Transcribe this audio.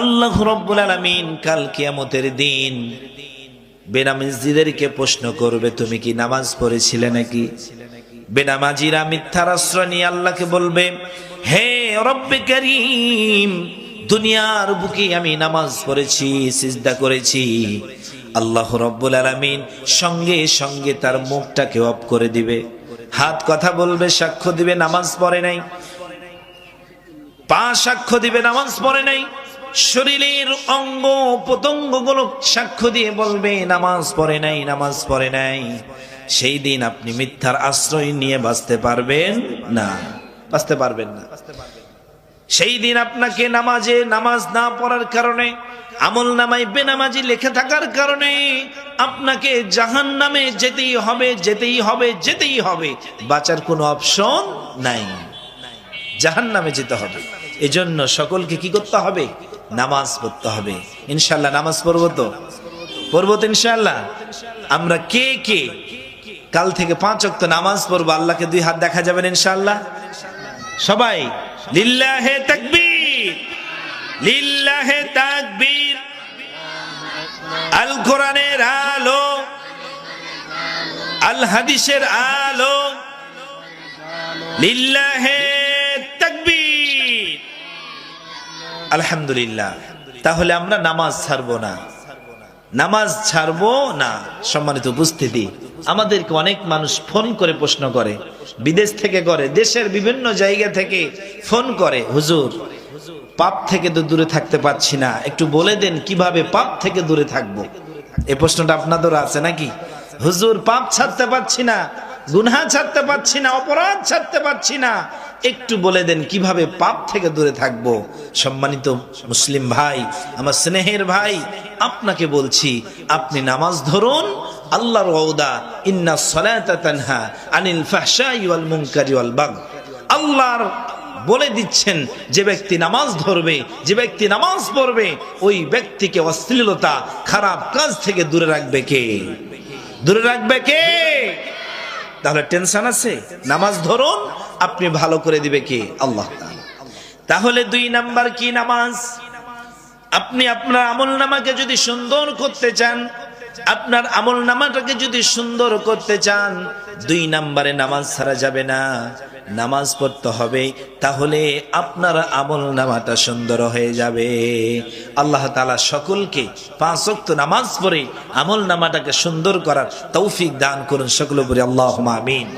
আল্লাহ রব্বুল আলামিন কাল কিয়ামতের দিন বেনামাজিদেরকে প্রশ্ন করবে, তুমি কি নামাজ পড়েছিলে নাকি? বেনামাজিরা মিথ্যার আশ্রয় নিয়ে আল্লাহকে বলবে, হে রব্বে করিম, দুনিয়ার বুকে আমি নামাজ পড়েছি, সিজদা করেছি। আল্লাহ রব্বুল আলামিন সঙ্গে সঙ্গে তার মুখটাকে অফ করে দিবে। হাত কথা বলবে, সাক্ষ্য দিবে, নামাজ পড়ে নাই। পা সাক্ষ্য দিবে, নামাজ পড়ে নাই। শরীরের অঙ্গ প্রত্যঙ্গগুলো সাক্ষ্য দিয়ে বলবে, নামাজ পড়ে নাই, নামাজ পড়ে নাই। সেই দিন আপনি মিথ্যার আশ্রয় নিয়ে বাঁচতে পারবেন না। বাঁচতে পারবেন না। সেই দিন আপনাকে নামাজে নামাজ না পড়ার কারণে, আমল নামাই বেনামাজি লেখে থাকার কারণে আপনাকে জাহান নামে যেতেই হবে যেতেই হবে যেতেই হবে। বাঁচার কোনো অপশন নাই। জাহান নামে যেতে হবে। এজন্য সকলকে কি করতে হবে? নামাজ পড়তে হবে। ইনশাল্লাহ নামাজ পড়ব তো? পড়ব তো ইনশাল্লাহ আমরা কে কে? কাল থেকে পাঁচ অক্ত নামাজ পড়ব, আল্লাহকে দুই হাত দেখা যাবেন ইনশাল্লাহ সবাই, লিল্লাহে তাকবীর লিল্লাহে তাকবীর। আল কোরআনের আলো আল হাদিসের আলো, লিল্লাহে আলহামদুলিল্লাহ। তাহলে আমরা নামাজ ছাড়বো না। নামাজ ছাড়বো না, সম্মানিত উপস্থিতি। আমাদেরকে অনেক মানুষ ফোন করে প্রশ্ন করে। বিদেশ থেকে করে, দেশের বিভিন্ন জায়গা থেকে ফোন করে, হুজুর, পাপ থেকে তো দূরে থাকতে পারছি না। একটু বলে দেন কীভাবে পাপ থেকে দূরে থাকব? এই প্রশ্নটা আপনাদের আছে নাকি? হুজুর, পাপ ছাড়তে পারছি না। গুনহা ছাড়তে পারছি না, অপরাধ ছাড়তে পারছি না। একটু বলে দেন, কীভাবে পাপ থেকে দূরে থাকব? সম্মানিত মুসলিম ভাই, আমার স্নেহের ভাই, আপনাকে বলছি, আপনি নামাজ ধরুন, আল্লাহর ওয়াদা, ইন্না সালাতা তানহা আনিল ফাহশাই ওয়াল বাগ আল্লাহর বলে দিচ্ছেন, যে ব্যক্তি নামাজ ধরবে, যে ব্যক্তি নামাজ পড়বে, ওই ব্যক্তিকে অশ্লীলতা, খারাপ কাজ থেকে দূরে রাখবে কে? দূরে রাখবে কে? তাহলে টেনশন আছে? নামাজ ধরুন, আপনি ভালো করে দিবে কি? আল্লাহ তাহলে দুই নাম্বার কি নামাজ? আপনি আপনার আমল নামাকে যদি সুন্দর করতে চান, আপনার আমল নামাটাকে যদি সুন্দর করতে চান, দুই নাম্বারে নামাজ ছাড়া যাবে না। নামাজ পড়তে হবে, তাহলে আপনার আমল নামাটা সুন্দর হয়ে যাবে। আল্লাহ তালা সকলকে পাঁচ অক্ত নামাজ পড়ে আমল নামাটাকে সুন্দর করার তৌফিক দান করুন সকল উপরে। আল্লাহ আমিন।